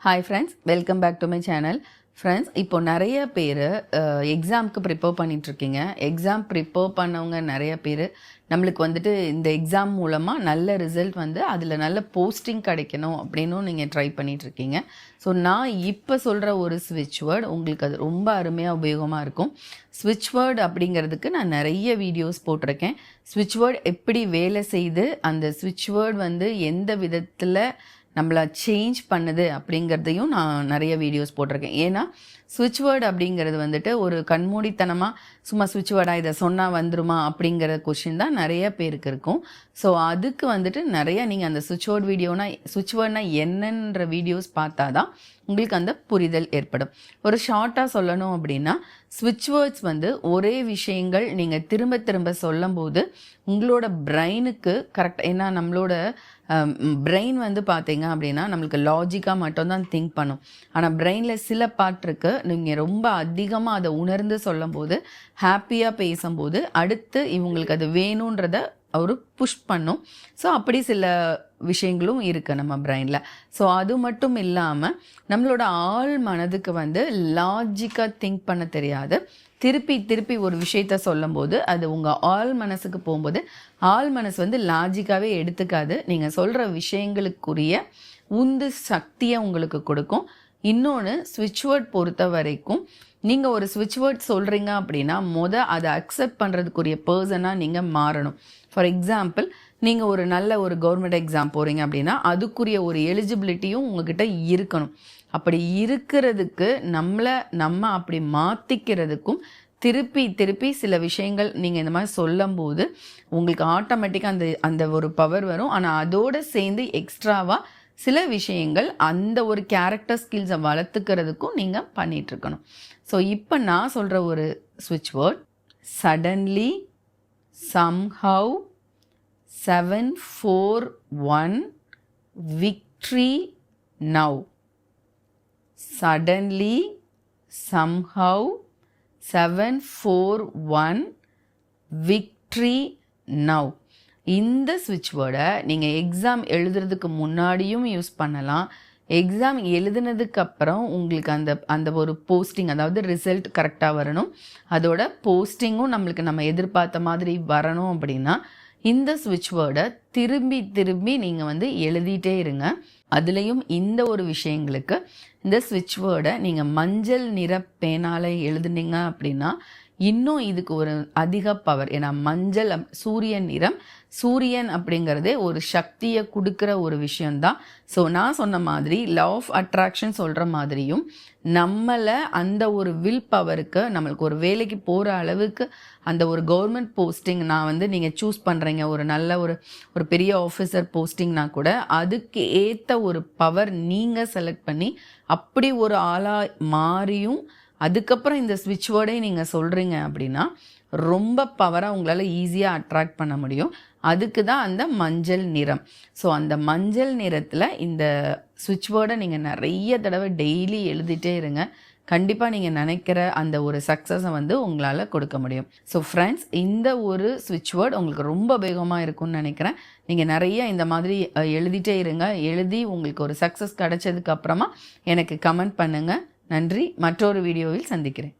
Hi friends welcome back to my channel friends இப்போ நிறைய பேர் எக்ஸாம்க்கு ப்ரிப்பேர் பண்ணிகிட்ருக்கீங்க எக்ஸாம் ப்ரிப்பேர் பண்ணவங்க நிறைய பேர் நம்மளுக்கு வந்துட்டு இந்த எக்ஸாம் மூலமாக நல்ல ரிசல்ட் வந்து அதில் நல்ல போஸ்டிங் கிடைக்கணும் அப்படின்னும் நீங்கள் ட்ரை பண்ணிகிட்ருக்கீங்க ஸோ நான் இப்போ சொல்கிற ஒரு ஸ்விட்ச் வேர்டு உங்களுக்கு அது ரொம்ப அருமையாக உபயோகமாக இருக்கும். ஸ்விட்ச் வேர்டு அப்படிங்கிறதுக்கு நான் நிறைய வீடியோஸ் போட்டிருக்கேன். ஸ்விட்ச் வேர்டு எப்படி வேலை செய்து அந்த ஸ்விட்ச் வேர்டு வந்து எந்த விதத்தில் நம்மளை சேஞ்ச் பண்ணுது அப்படிங்கிறதையும் நான் நிறைய வீடியோஸ் போட்டிருக்கேன். ஏன்னா சுவிட்ச் வேர்டு அப்படிங்கிறது வந்துட்டு ஒரு கண்மூடித்தனமாக சும்மா சுவிட்ச் வேர்டாக இதை சொன்னால் வந்துருமா அப்படிங்கிற கொஷின் தான் நிறைய பேருக்கு இருக்கும். ஸோ அதுக்கு வந்துட்டு நிறைய நீங்கள் அந்த சுவிட்ச் வேர்டு வீடியோனா சுவிட்ச் வேர்ட்னா என்னன்ற வீடியோஸ் பார்த்தா தான் உங்களுக்கு அந்த புரிதல் ஏற்படும். ஒரு ஷார்ட்டாக சொல்லணும் அப்படின்னா சுவிட்ச் வேர்ட்ஸ் வந்து ஒரே விஷயங்கள் நீங்கள் திரும்ப திரும்ப சொல்லும்போது உங்களோட பிரெயினுக்கு கரெக்ட் ஏன்னா நம்மளோட Um, பிரெயின் வந்து பார்த்தீங்க அப்படின்னா நம்மளுக்கு லாஜிக்காக மட்டும்தான் திங்க் பண்ணும். ஆனால் பிரெயினில் சில பார்ட் இருக்குது நீங்கள் ரொம்ப அதிகமாக அதை உணர்ந்து சொல்லும்போது ஹாப்பியாக பேசும்போது அடுத்து இவங்களுக்கு அது வேணுன்றத அவர் புஷ் பண்ணும். ஸோ அப்படி சில விஷயங்களும் இருக்குது நம்ம பிரெயினில் ஸோ அது மட்டும் இல்லாமல் நம்மளோட ஆள் மனதுக்கு வந்து லாஜிக்காக திங்க் பண்ண தெரியாது. திருப்பி திருப்பி ஒரு விஷயத்த சொல்லும்போது அது உங்கள் ஆள் மனசுக்கு போகும்போது ஆள் மனசு வந்து லாஜிக்காகவே எடுத்துக்காது. நீங்கள் சொல்கிற விஷயங்களுக்குரிய உந்து சக்தியை உங்களுக்கு கொடுக்கும். இன்னொன்று ஸ்விட்ச் வேர்ட் பொறுத்த வரைக்கும் நீங்கள் ஒரு ஸ்விட்ச் வேர்ட் சொல்கிறீங்க அப்படின்னா மொதல் அதை அக்செப்ட் பண்ணுறதுக்குரிய பர்சனாக நீங்கள் மாறணும். ஃபார் எக்ஸாம்பிள் நீங்கள் ஒரு நல்ல ஒரு கவர்மெண்ட் எக்ஸாம் போகிறீங்க அப்படின்னா அதுக்குரிய ஒரு எலிஜிபிலிட்டியும் உங்ககிட்ட இருக்கணும். அப்படி இருக்கிறதுக்கு நம்மளை நம்ம அப்படி மாற்றிக்கிறதுக்கும் திருப்பி திருப்பி சில விஷயங்கள் நீங்கள் இந்த மாதிரி சொல்லும்போது உங்களுக்கு ஆட்டோமேட்டிக்காக அந்த அந்த ஒரு பவர் வரும். ஆனால் அதோடு சேர்ந்து எக்ஸ்ட்ராவாக சில விஷயங்கள் அந்த ஒரு கேரக்டர் ஸ்கில்ஸை வளர்த்துக்கிறதுக்கும் நீங்கள் பண்ணிகிட்ருக்கணும் ஸோ இப்போ நான் சொல்கிற ஒரு ஸ்விட்ச் word suddenly somehow seven four one victory now suddenly somehow seven four one victory now இந்த ஸ்விட்ச் வேர்டை நீங்கள் எக்ஸாம் எழுதுறதுக்கு முன்னாடியும் யூஸ் பண்ணலாம். எக்ஸாம் எழுதுனதுக்கப்புறம் உங்களுக்கு அந்த அந்த ஒரு போஸ்டிங் அதாவது ரிசல்ட் கரெக்டாக வரணும். அதோட போஸ்டிங்கும் நம்மளுக்கு நம்ம எதிர்பார்த்த மாதிரி வரணும் அப்படின்னா இந்த ஸ்விட்ச் வேர்டை திரும்பி திரும்பி நீங்கள் வந்து எழுதிட்டே இருங்க. அதுலேயும் இந்த ஒரு விஷயங்களுக்கு இந்த ஸ்விட்ச் வேர்டை நீங்கள் மஞ்சள் நிற பேனால் எழுதுனீங்க அப்படின்னா இன்னும் இதுக்கு ஒரு அதிக பவர் ஏன்னா மஞ்சள் சூரியன் நிறம். சூரியன் அப்படிங்கிறதே ஒரு சக்தியை கொடுக்குற ஒரு விஷயந்தான் ஸோ நான் சொன்ன மாதிரி லா ஆஃப் அட்ராக்ஷன் சொல்கிற மாதிரியும் நம்மளை அந்த ஒரு வில் பவருக்கு நம்மளுக்கு ஒரு வேலைக்கு போகிற அளவுக்கு அந்த ஒரு கவர்மெண்ட் போஸ்டிங் நான் வந்து நீங்கள் சூஸ் பண்ணுறீங்க ஒரு நல்ல ஒரு ஒரு பெரிய ஆஃபீஸர் போஸ்டிங்னா கூட அதுக்கு ஏற்ற ஒரு பவர் நீங்கள் செலக்ட் பண்ணி அப்படி ஒரு ஆளாக மாறியும் அதுக்கப்புறம் இந்த ஸ்விட்ச் வேர்டை நீங்கள் சொல்கிறீங்க அப்படின்னா ரொம்ப பவராக உங்களால் ஈஸியாக அட்ராக்ட் பண்ண முடியும். அதுக்கு தான் அந்த மஞ்சள் நிறம். ஸோ அந்த மஞ்சள் நிறத்தில் இந்த ஸ்விட்ச் வேர்டை நீங்கள் நிறைய தடவை டெய்லி எழுதிட்டே இருங்க. கண்டிப்பாக நீங்கள் நினைக்கிற அந்த ஒரு சக்ஸஸை வந்து உங்களால் கொடுக்க முடியும். ஸோ ஃப்ரெண்ட்ஸ் இந்த ஒரு ஸ்விட்ச் வேர்டு உங்களுக்கு ரொம்ப வேகமாக இருக்கும்னு நினைக்கிறேன். நீங்கள் நிறைய இந்த மாதிரி எழுதிட்டே இருங்க. எழுதி உங்களுக்கு ஒரு சக்ஸஸ் கிடைச்சதுக்கு அப்புறமா எனக்கு கமெண்ட் பண்ணுங்கள் நன்றி. மற்றொரு வீடியோவில் சந்திக்கிறேன்.